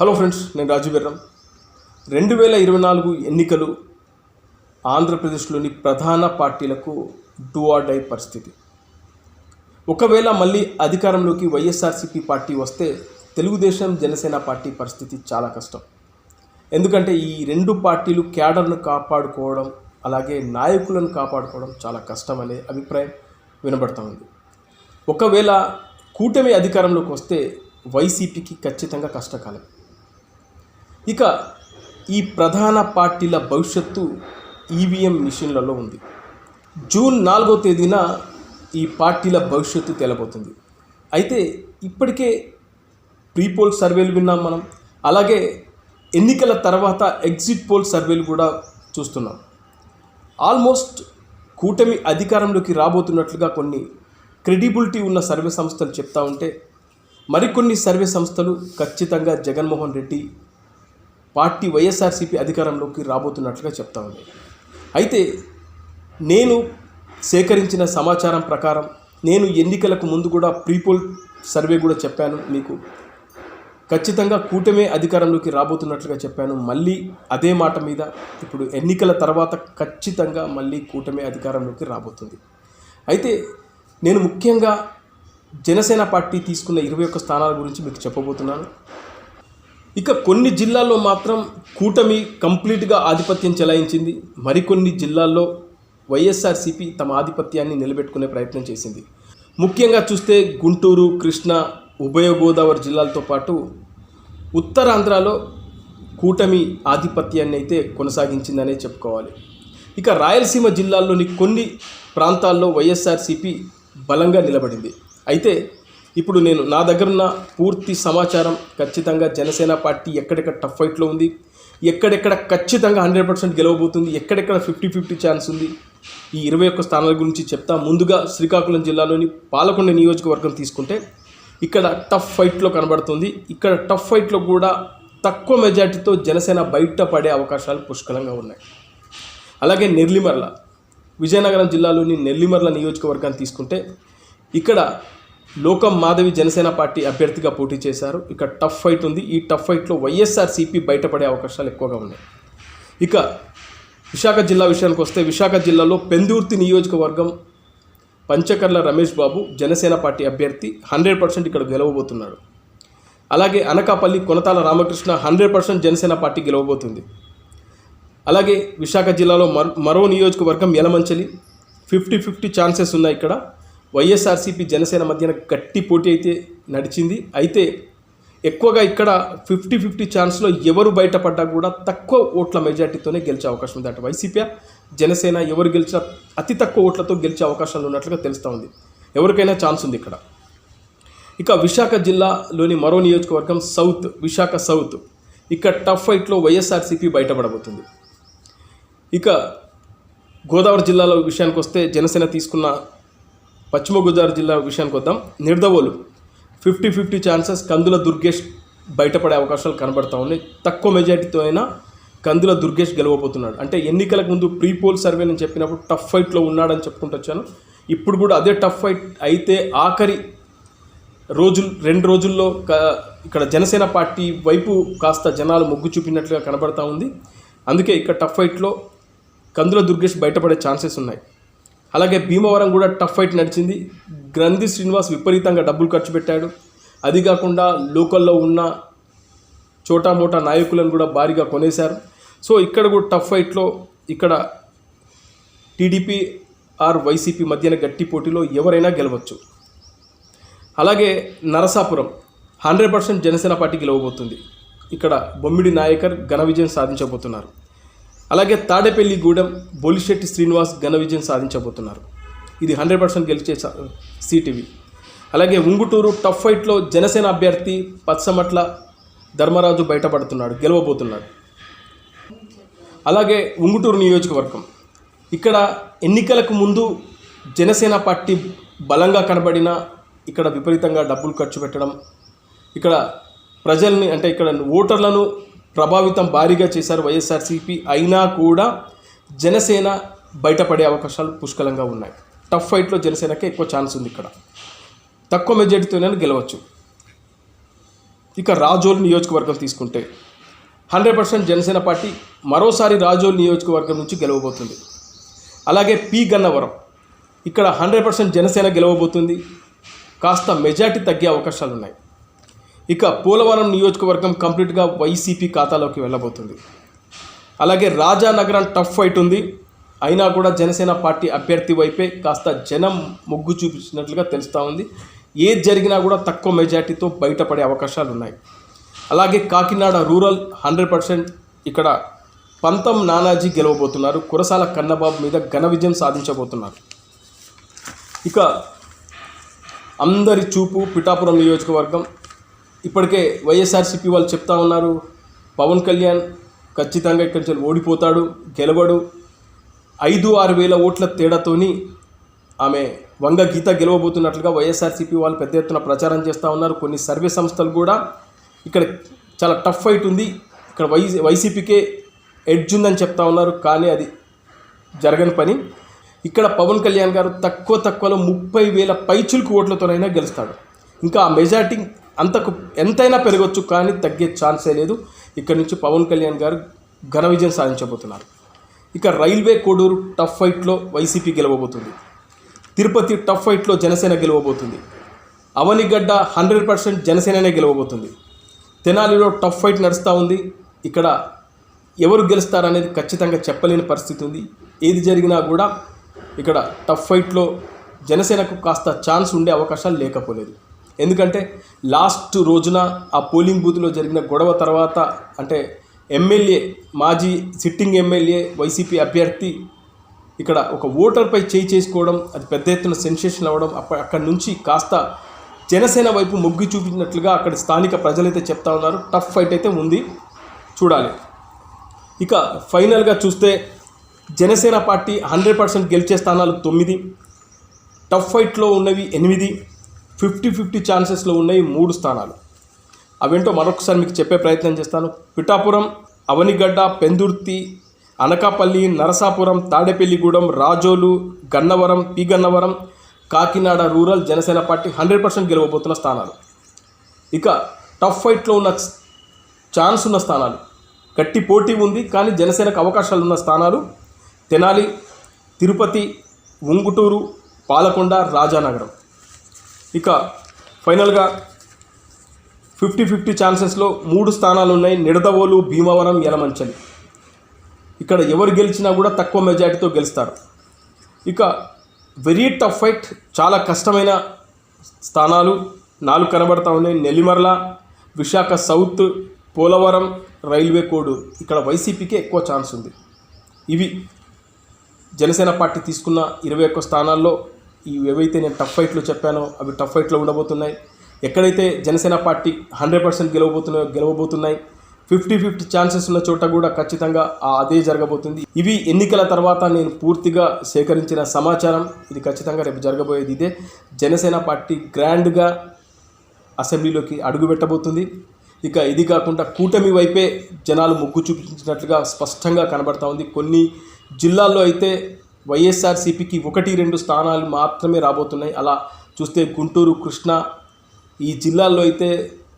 Hello friends నేను రాజు వీర్రం రెండు వేల ఇరవై నాలుగు ఎన్నికలు ఆంధ్రప్రదేశ్లోని ప్రధాన పార్టీలకు డూఆర్డై డై పరిస్థితి. ఒకవేళ మళ్ళీ అధికారంలోకి వైఎస్ఆర్సీపీ పార్టీ వస్తే తెలుగుదేశం జనసేన పార్టీ పరిస్థితి చాలా కష్టం. ఎందుకంటే ఈ రెండు పార్టీలు క్యాడర్ను కాపాడుకోవడం అలాగే నాయకులను కాపాడుకోవడం చాలా కష్టం అనే అభిప్రాయం వినబడతా ఉంది. ఒకవేళ కూటమి అధికారంలోకి వస్తే వైసీపీకి ఖచ్చితంగా కష్టకాలం. ఇక ఈ ప్రధాన పార్టీల భవిష్యత్తు ఈవీఎం మిషన్లలో ఉంది. జూన్ నాలుగో తేదీన ఈ పార్టీల భవిష్యత్తు తేలబోతుంది. అయితే ఇప్పటికే ప్రీ పోల్ సర్వేలు విన్నాం మనం. అలాగే ఎన్నికల తర్వాత ఎగ్జిట్ పోల్ సర్వేలు కూడా చూస్తున్నాం. ఆల్మోస్ట్ కూటమి అధికారంలోకి రాబోతున్నట్లుగా కొన్ని క్రెడిబిలిటీ ఉన్న సర్వే సంస్థలు చెప్తా ఉంటే మరికొన్ని సర్వే సంస్థలు ఖచ్చితంగా జగన్మోహన్ రెడ్డి పార్టీ వైఎస్ఆర్సీపీ అధికారంలోకి రాబోతున్నట్లుగా చెప్తా ఉంది. అయితే నేను సేకరించిన సమాచారం ప్రకారం నేను ఎన్నికలకు ముందు కూడా ప్రీపోల్ సర్వే కూడా చెప్పాను మీకు. ఖచ్చితంగా కూటమే అధికారంలోకి రాబోతున్నట్లుగా చెప్పాను. మళ్ళీ అదే మాట మీద ఇప్పుడు ఎన్నికల తర్వాత ఖచ్చితంగా మళ్ళీ కూటమే అధికారంలోకి రాబోతుంది. అయితే నేను ముఖ్యంగా జనసేన పార్టీ తీసుకున్న ఇరవై ఒక్క స్థానాల గురించి మీకు చెప్పబోతున్నాను. ఇక కొన్ని జిల్లాల్లో మాత్రం కూటమి కంప్లీట్గా ఆధిపత్యం చెలాయించింది. మరికొన్ని జిల్లాల్లో వైఎస్ఆర్సీపీ తమ ఆధిపత్యాన్ని నిలబెట్టుకునే ప్రయత్నం చేసింది. ముఖ్యంగా చూస్తే గుంటూరు కృష్ణా ఉభయ గోదావరి జిల్లాలతో పాటు ఉత్తరాంధ్రలో కూటమి ఆధిపత్యాన్ని అయితే కొనసాగించిందనే చెప్పుకోవాలి. ఇక రాయలసీమ జిల్లాల్లోని కొన్ని ప్రాంతాల్లో వైఎస్ఆర్సీపీ బలంగా నిలబడింది. అయితే ఇప్పుడు నేను నా దగ్గరున్న పూర్తి సమాచారం ఖచ్చితంగా జనసేన పార్టీ ఎక్కడెక్కడ టఫ్ ఫైట్లో ఉంది ఎక్కడెక్కడ ఖచ్చితంగా హండ్రెడ్ పర్సెంట్ గెలవబోతుంది ఎక్కడెక్కడ ఫిఫ్టీ ఫిఫ్టీ ఛాన్స్ ఉంది ఈ ఇరవై ఒక్క స్థానాల గురించి చెప్తా. ముందుగా శ్రీకాకుళం జిల్లాలోని పాలకొండ నియోజకవర్గం తీసుకుంటే ఇక్కడ టఫ్ ఫైట్లో కనబడుతుంది. ఇక్కడ టఫ్ ఫైట్లో కూడా తక్కువ మెజార్టీతో జనసేన బయటపడే అవకాశాలు పుష్కలంగా ఉన్నాయి. అలాగే నెల్లిమర్ల విజయనగరం జిల్లాలోని నెల్లిమర్ల నియోజకవర్గాన్ని తీసుకుంటే ఇక్కడ లోకం మాధవి జనసేన పార్టీ అభ్యర్థిగా పోటీ చేశారు. ఇక టఫ్ ఫైట్ ఉంది. ఈ టఫ్ ఫైట్లో వైఎస్ఆర్సీపీ బయటపడే అవకాశాలు ఎక్కువగా ఉన్నాయి. ఇక విశాఖ జిల్లా విషయానికి వస్తే విశాఖ జిల్లాలో పెందుర్తి నియోజకవర్గం పంచకర్ల రమేష్ బాబు జనసేన పార్టీ అభ్యర్థి హండ్రెడ్ పర్సెంట్ ఇక్కడ గెలవబోతున్నాడు అలాగే Anakapalli Konathala Ramakrishna hundred percent Janasena party గెలవబోతుంది. అలాగే విశాఖ జిల్లాలో మరో మరో నియోజకవర్గం యలమంచలి ఫిఫ్టీ ఫిఫ్టీ ఛాన్సెస్ ఉన్నాయి ఇక్కడ. వైఎస్ఆర్సీపీ జనసేన మధ్యన గట్టి పోటీ అయితే నడిచింది. అయితే ఎక్కువగా ఇక్కడ ఫిఫ్టీ ఫిఫ్టీ ఛాన్స్లో ఎవరు బయటపడ్డా కూడా తక్కువ ఓట్ల మెజార్టీతోనే గెలిచే అవకాశం ఉంది అటు వైసీపీ. జనసేన ఎవరు గెలిచినా అతి తక్కువ ఓట్లతో గెలిచే అవకాశాలు ఉన్నట్లుగా తెలుస్తూ ఉంది. ఎవరికైనా ఛాన్స్ ఉంది ఇక్కడ. ఇక విశాఖ జిల్లాలోని మరో నియోజకవర్గం సౌత్ విశాఖ సౌత్. ఇక్కడ టఫ్ ఫైట్లో వైఎస్ఆర్సీపీ బయటపడబోతుంది. ఇక గోదావరి జిల్లాలో విషయానికి వస్తే జనసేన తీసుకున్న పశ్చిమ గోదావరి జిల్లా విషయానికి వద్దాం. Nidadavolu. Fifty fifty chances Kandula Durgesh బయటపడే అవకాశాలు కనబడతా ఉన్నాయి. తక్కువ మెజార్టీతో అయినా కందుల దుర్గేష్ గెలవబోతున్నాడు. అంటే ఎన్నికలకు ముందు ప్రీ పోల్ సర్వే నేను చెప్పినప్పుడు టఫ్ ఫైట్లో ఉన్నాడని చెప్పుకుంటూ వచ్చాను. ఇప్పుడు కూడా అదే టఫ్ ఫైట్ అయితే ఆఖరి రోజులు రెండు రోజుల్లో ఇక్కడ జనసేన పార్టీ వైపు కాస్త జనాలు మొగ్గు చూపినట్లుగా కనబడతా ఉంది. అందుకే ఇక్కడ టఫ్ ఫైట్లో కందుల దుర్గేష్ బయటపడే ఛాన్సెస్ ఉన్నాయి. అలాగే భీమవరం కూడా టఫ్ ఫైట్ నడిచింది. గ్రంథి శ్రీనివాస్ విపరీతంగా డబ్బులు ఖర్చు పెట్టాడు. అది కాకుండా లోకల్లో ఉన్న చోటా మోటా నాయకులను కూడా భారీగా కొనేశారు. సో ఇక్కడ కూడా టఫ్ ఫైట్లో ఇక్కడ టీడీపీ ఆర్ వైసీపీ మధ్యన గట్టి పోటీలో ఎవరైనా గెలవచ్చు. అలాగే Narasapuram hundred percent Janasena party గెలవబోతుంది. ఇక్కడ బొమ్మిడి నాయకర్ ఘన విజయం సాధించబోతున్నారు. అలాగే తాడేపల్లిగూడెం బొలిశెట్టి శ్రీనివాస్ ఘన విజయం సాధించబోతున్నారు. ఇది హండ్రెడ్ పర్సెంట్ గెలిచే సీటీవీ. అలాగే ఉంగుటూరు టఫ్ ఫైట్లో జనసేన అభ్యర్థి పచ్చమట్ల ధర్మరాజు బయటపడుతున్నాడు గెలవబోతున్నాడు. అలాగే ఉంగుటూరు నియోజకవర్గం. ఇక్కడ ఎన్నికలకు ముందు జనసేన పార్టీ బలంగా కనబడిన ఇక్కడ విపరీతంగా డబ్బులు ఖర్చు పెట్టడం ఇక్కడ ప్రజల్ని అంటే ఇక్కడ ఓటర్లను ప్రభావితం భారీగా చేశారు వైఎస్ఆర్సీపీ. అయినా కూడా జనసేన బయటపడే అవకాశాలు పుష్కలంగా ఉన్నాయి. టఫ్ ఫైట్లో జనసేనకే ఎక్కువ ఛాన్స్ ఉంది ఇక్కడ. తక్కువ మెజార్టీతోనే గెలవచ్చు. ఇక రాజోలు నియోజకవర్గం తీసుకుంటే హండ్రెడ్ పర్సెంట్ జనసేన పార్టీ మరోసారి రాజోల్ నియోజకవర్గం నుంచి గెలవబోతుంది. అలాగే పి గన్నవరం ఇక్కడ హండ్రెడ్ పర్సెంట్ జనసేన గెలవబోతుంది. కాస్త మెజార్టీ తగ్గే అవకాశాలు ఉన్నాయి ఇక పోలవరం నియోజకవర్గం కంప్లీట్గా వైసీపీ ఖాతాలోకి వెళ్ళబోతుంది. అలాగే రాజానగరం టఫ్ ఫైట్ ఉంది. అయినా కూడా జనసేన పార్టీ అభ్యర్థి వైపే కాస్త జనం మొగ్గు చూపించినట్లుగా తెలుస్తూ ఉంది. ఏది జరిగినా కూడా తక్కువ మెజార్టీతో బయటపడే అవకాశాలు ఉన్నాయి అలాగే కాకినాడ రూరల్ హండ్రెడ్ పర్సెంట్ ఇక్కడ పంతం నానాజీ గెలవబోతున్నారు. కురసాల కన్నబాబు మీద ఘన విజయం సాధించబోతున్నారు. ఇక అందరి చూపు పిఠాపురం నియోజకవర్గం ఇప్పటికే వైఎస్ఆర్సీపీ వాళ్ళు చెప్తా ఉన్నారు పవన్ కళ్యాణ్ ఖచ్చితంగా ఇక్కడి నుంచి ఓడిపోతాడు గెలవడు. ఐదు ఆరు వేల ఓట్ల తేడాతోని ఆమె వంగ గీత గెలవబోతున్నట్లుగా వైఎస్ఆర్సీపీ వాళ్ళు పెద్ద ఎత్తున ప్రచారం చేస్తూ ఉన్నారు. కొన్ని సర్వే సంస్థలు కూడా ఇక్కడ చాలా టఫ్ ఫైట్ ఉంది. ఇక్కడ వై వైసీపీకే ఎడ్జ్ ఉందని చెప్తా ఉన్నారు కానీ అది జరగని పని. ఇక్కడ పవన్ కళ్యాణ్ గారు తక్కువ తక్కువలో ముప్పై వేల పైచులకు ఓట్లతోనైనా గెలుస్తాడు. ఇంకా ఆ మెజార్టీ అంతకు ఎంతైనా పెరగచ్చు కానీ తగ్గే ఛాన్సే లేదు. ఇక్కడ నుంచి పవన్ కళ్యాణ్ గారు ఘన విజయం సాధించబోతున్నారు. ఇక రైల్వే కోడూరు టఫ్ ఫైట్లో వైసీపీ గెలవబోతుంది. తిరుపతి టఫ్ ఫైట్లో జనసేన గెలవబోతుంది. అవనిగడ్డ హండ్రెడ్ పర్సెంట్ జనసేననే గెలవబోతుంది. తెనాలిలో టఫ్ ఫైట్ నడుస్తూ ఉంది. ఇక్కడ ఎవరు గెలుస్తారనేది ఖచ్చితంగా చెప్పలేని పరిస్థితి ఉంది. ఏది జరిగినా కూడా ఇక్కడ టఫ్ ఫైట్లో జనసేనకు కాస్త ఛాన్స్ ఉండే అవకాశాలు లేకపోలేదు. ఎందుకంటే లాస్ట్ రోజున ఆ పోలింగ్ బూత్లో జరిగిన గొడవ తర్వాత అంటే ఎమ్మెల్యే మాజీ సిట్టింగ్ ఎమ్మెల్యే వైసీపీ అభ్యర్థి ఇక్కడ ఒక ఓటర్పై చేయి చేసుకోవడం అది పెద్ద ఎత్తున సెన్సేషన్ అవ్వడం అప్ప అక్కడి నుంచి కాస్త జనసేన వైపు మొగ్గు చూపించినట్లుగా అక్కడ స్థానిక ప్రజలైతే చెప్తా ఉన్నారు. టఫ్ ఫైట్ అయితే ఉంది. చూడాలి. ఇక ఫైనల్గా చూస్తే జనసేన పార్టీ హండ్రెడ్ పర్సెంట్ గెలిచే స్థానాలు తొమ్మిది టఫ్ ఫైట్లో ఉన్నవి ఎనిమిది ఫిఫ్టీ ఫిఫ్టీ ఛాన్సెస్లో ఉన్నాయి మూడు స్థానాలు. అవేంటో మరొకసారి మీకు చెప్పే ప్రయత్నం చేస్తాను. Pithapuram Avanigadda Pendurthi Anakapalli Narasapuram Tadepalligudem Razole Gannavaram P Gannavaram Kakinada rural Janasena party hundred percent గెలవబోతున్న స్థానాలు. ఇక టఫ్ ఫైట్లో ఉన్న ఛాన్స్ ఉన్న స్థానాలు. గట్టి పోటీ ఉంది కానీ జనసేనకు అవకాశాలు ఉన్న స్థానాలు తెనాలి తిరుపతి ఉంగుటూరు పాలకొండ రాజానగరం. ఇక ఫైనల్గా ఫిఫ్టీ ఫిఫ్టీ ఛాన్సెస్లో మూడు స్థానాలు ఉన్నాయి నిడదవోలు భీమవరం యలమంచలి. ఇక్కడ ఎవరు గెలిచినా కూడా తక్కువ మెజార్టీతో గెలుస్తారు. ఇక వెరీ టఫ్ ఫైట్ చాలా కష్టమైన స్థానాలు నాలుగు కనబడతా ఉన్నాయి. నెల్లిమర్ల విశాఖ సౌత్ పోలవరం రైల్వే కోడు ఇక్కడ వైసీపీకి ఎక్కువ ఛాన్స్ ఉంది. ఇవి జనసేన పార్టీ తీసుకున్న ఇరవై ఒక్క స్థానాల్లో ఏవైతే నేను టఫ్ ఫైట్లో చెప్పానో అవి టఫ్ ఫైట్లో ఉండబోతున్నాయి. ఎక్కడైతే జనసేన పార్టీ హండ్రెడ్ పర్సెంట్ గెలవబోతున్నాయో గెలవబోతున్నాయి. ఫిఫ్టీ ఫిఫ్టీ ఛాన్సెస్ ఉన్న చోట కూడా ఖచ్చితంగా అదే జరగబోతుంది. ఇవి ఎన్నికల తర్వాత నేను పూర్తిగా సేకరించిన సమాచారం. ఇది ఖచ్చితంగా రేపు జరగబోయేది ఇదే. జనసేన పార్టీ గ్రాండ్గా అసెంబ్లీలోకి అడుగుపెట్టబోతుంది. ఇక ఇది కాకుండా కూటమి వైపే జనాలు మొగ్గు చూపించినట్లుగా స్పష్టంగా కనబడతా ఉంది. కొన్ని జిల్లాల్లో అయితే వైఎస్ఆర్సీపీకి ఒకటి రెండు స్థానాలు మాత్రమే రాబోతున్నాయి. అలా చూస్తే గుంటూరు కృష్ణా ఈ జిల్లాల్లో అయితే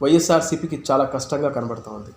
వైఎస్ఆర్సీపీకి చాలా కష్టంగా కనబడుతూ ఉంది.